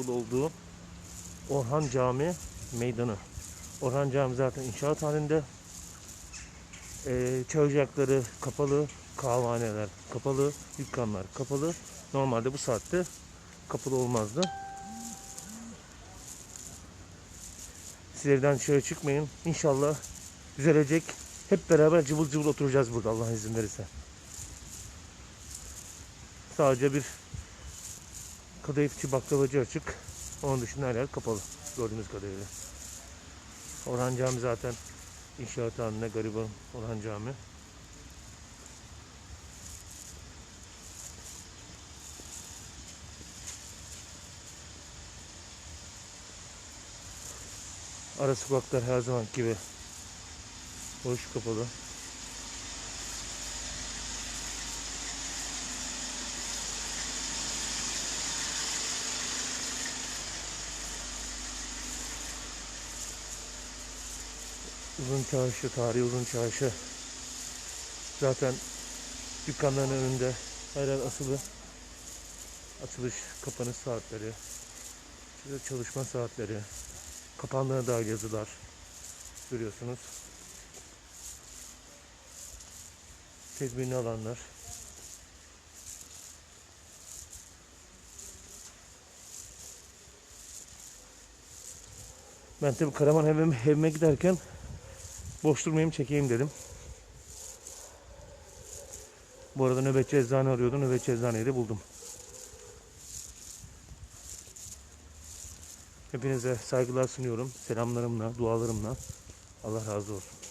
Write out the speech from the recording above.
olduğu Orhan Cami meydanı. Orhan Cami zaten inşaat halinde. Ee, çay ocakları kapalı, kahvaneler kapalı, dükkanlar kapalı. Normalde bu saatte kapalı olmazdı. Siz evden dışarı çıkmayın. İnşallah düzelecek. Hep beraber cıvıl cıvıl oturacağız burada Allah izin verirse. Sadece bir kadayıfçı baklavacı açık. Onun dışında her yer kapalı. Gördüğünüz kadarıyla. Orhan Cami zaten inşaat halinde gariban Orhan Cami. Ara sokaklar her zaman gibi boş kapalı. Uzun çarşı, tarihi uzun çarşı. Zaten dükkanların önünde her yer asılı. Açılış, kapanış saatleri, çalışma saatleri, kapandığına dair yazılar görüyorsunuz. Tedbirini alanlar. Ben tabi Karaman evime, evime giderken boş durmayayım çekeyim dedim. Bu arada nöbetçi eczane arıyordum. Nöbetçi eczaneyi de buldum. Hepinize saygılar sunuyorum. Selamlarımla, dualarımla. Allah razı olsun.